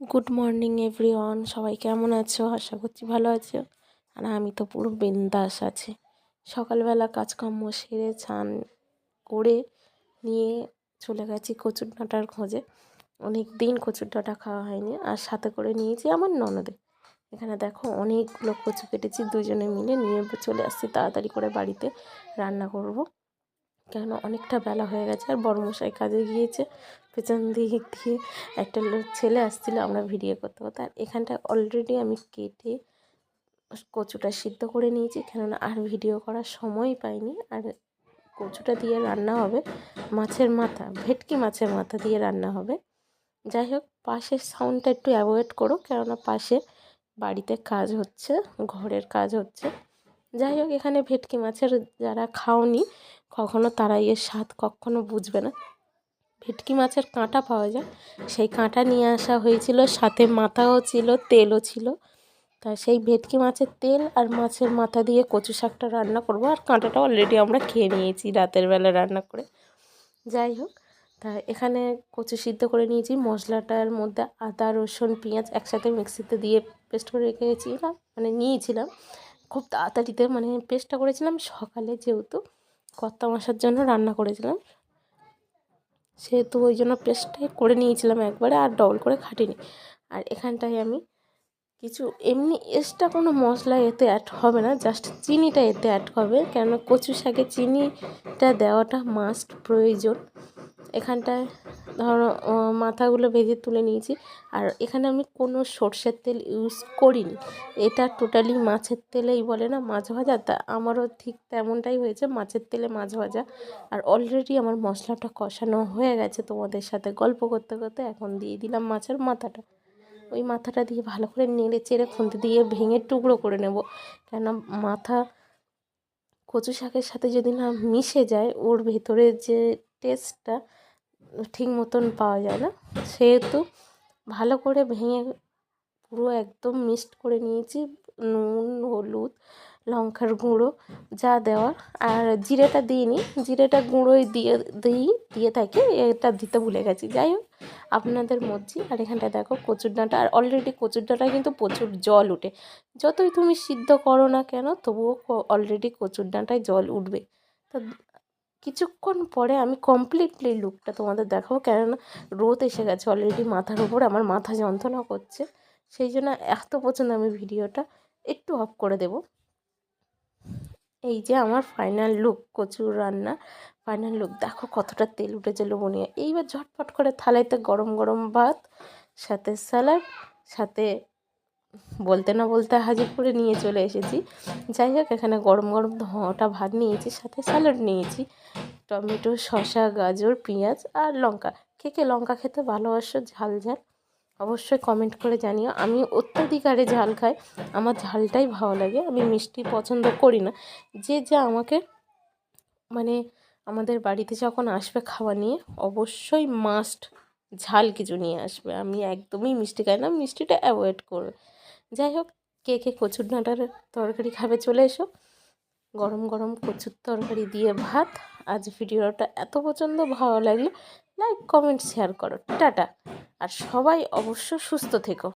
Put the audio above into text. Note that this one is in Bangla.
গুড মর্নিং এভরিওয়ান সবাই কেমন আছো? আশা করছি ভালো আছো। আর আমি তো পুরো বিন্দাস আছি। সকালবেলা কাজকর্ম সেরে চান করে নিয়ে চলে গেছি কচুর ডাঁটার খোঁজে। অনেক দিন কচুর ডাঁটা খাওয়া হয়নি। আর সাথে করে নিয়েছি আমার ননদে এখানে দেখো অনেকগুলো কচু কেটেছি, দুজনে মিলে নিয়ে চলে আসছি। তাড়াতাড়ি করে বাড়িতে রান্না করব। কেন অনেকটা বেলা হয়ে গেছে আর বড়মশাই কাজে গিয়েছে। পেছন দিক দিয়ে একটা লোক ছেলে আসছিল, আমরা ভিডিও করতে করতে। আর এখানটা অলরেডি আমি কেটে কচুটা সিদ্ধ করে নিয়েছি, কেননা আর ভিডিও করার সময় পাইনি। আর কচুটা দিয়ে রান্না হবে মাছের মাথা, ভেটকি মাছের মাথা দিয়ে রান্না হবে। যাই হোক, পাশের সাউন্ডটা একটু অ্যাভয়েড করো, কেননা পাশে বাড়িতে কাজ হচ্ছে, ঘরের কাজ হচ্ছে। যাই হোক, এখানে ভেটকি মাছের যারা খাওনি, কখনো তারা এর স্বাদ কখনো বুঝবে না। ভেটকি মাছের কাঁটা পাওয়া যায়। সেই কাঁটা নিয়ে আসা হয়েছিল, সাথে মাথাও ছিল, তেলও ছিল। তা সেই ভেটকি মাছের তেল আর মাছের মাথা দিয়ে কচু শাকটা রান্না করব। আর কাঁটাটা অলরেডি আমরা খেয়ে নিয়েছি রাতের বেলা রান্না করে। যাই হোক, তা এখানে কচু সিদ্ধ করে নিয়েছি। মশলাটার মধ্যে আদা, রসুন, পেঁয়াজ একসাথে মিক্সিতে দিয়ে পেস্ট করে রেখেছিলাম মানে নিয়েছিলাম। খুব তাড়াতাড়িতে মানে পেস্টটা করেছিলাম সকালে যেহেতু কর্তা মশার জন্য রান্না করেছিলাম। সেহেতু ওই জন্য পেস্টটাই করে নিয়েছিলাম একবারে আর ডবল করে খাটিনি। আর এখানটায় আমি কিছু এমনি এক্সট্রা কোনো মশলা এতে অ্যাড হবে না জাস্ট চিনিটা এতে অ্যাড হবে। কেন কচু শাকে চিনিটা দেওয়াটা মাস্ট প্রয়োজন। এখানটায় ধরো মাথাগুলো ভেজে তুলে নিয়েছি। আর এখানে আমি কোনো সর্ষের তেল ইউজ করিনি। এটা টোটালি মাছের তেলেই বলে না, মাছ ভাজা। তা আমারও ঠিক তেমনটাই হয়েছে, মাছের তেলে মাছ ভাজা। আর অলরেডি আমার মশলাটা কষানো হয়ে গেছে তোমাদের সাথে গল্প করতে করতে। এখন দিয়ে দিলাম মাছের মাথাটা। ওই মাথাটা দিয়ে ভালো করে নেড়ে চেড়ে খুন্তি দিয়ে ভেঙে টুকরো করে নেব। কেন মাথা কচু শাকের সাথে যদি না মিশে যায়, ওর ভেতরে যে টেস্টটা ঠিক মতন পাওয়া যায় না। সেহেতু ভালো করে ভেঙে পুরো একদম মিক্সড করে নিয়েছি। নুন, হলুদ, লঙ্কার গুঁড়ো যা দেওয়ার। আর জিরেটা দিইনি। জিরেটা গুঁড়োই দিয়ে দিই, দিয়ে থাকি। এটা দিতে ভুলে গেছি। যাই হোক, আপনাদের মর্জি। আর এখানটা দেখো কচুর ডাঁটা। আর অলরেডি কচুর ডাঁটা কিন্তু প্রচুর জল উঠে। যতই তুমি সিদ্ধ করো না কেন, তবুও অলরেডি কচুর ডাঁটায় জল উঠবে। তো কিছুক্ষণ পরে আমি কমপ্লিটলি লুকটা তোমাদের দেখাবো। কেননা রোদ এসে গেছে অলরেডি মাথার উপর, আমার মাথা যন্ত্রণা করছে। সেই জন্য এত পছন্দ আমি ভিডিওটা। একটু অফ করে দেব। এই যে আমার ফাইনাল লুক কচুর রান্না। ফাইনাল লুক দেখো কতটা তেল উঠেছে লোবনীয় এইবার ঝটপট করে থালাইতে গরম গরম ভাত, সাথে স্যালাড সাথে বলতে না বলতে হাজির করে নিয়ে চলে এসেছি। যাই হোক, এখানে গরম গরম ধোঁয়াটা ভাত নিয়েছি, সাথে স্যালাড নিয়েছি। টমেটো, শসা, গাজর, পেঁয়াজ আর লঙ্কা। কে কে লঙ্কা খেতে ভালোবাসো, ঝাল ঝাল অবশ্যই কমেন্ট করে জানিও। আমি অত্যাধিকারে ঝাল খাই, আমার ঝালটাই ভালো লাগে, আমি মিষ্টি পছন্দ করি না। যে যা আমাকে মানে আমাদের বাড়িতে যখন আসবে খাওয়া নিয়ে, অবশ্যই মাস্ট ঝাল কিছু নিয়ে আসবে। আমি একদমই মিষ্টি খাই না, মিষ্টিটা অ্যাভয়েড করবে যাই হোক, কে কে কচুর ডাঁটার তরকারি খাবে চলে এসো। গরম গরম কচুর তরকারি দিয়ে ভাত। আজ ভিডিওটা এত পছন্দ, ভালো লাগল লাইক কমেন্ট শেয়ার করো। টাটা। আর সবাই অবশ্য সুস্থ থেকো।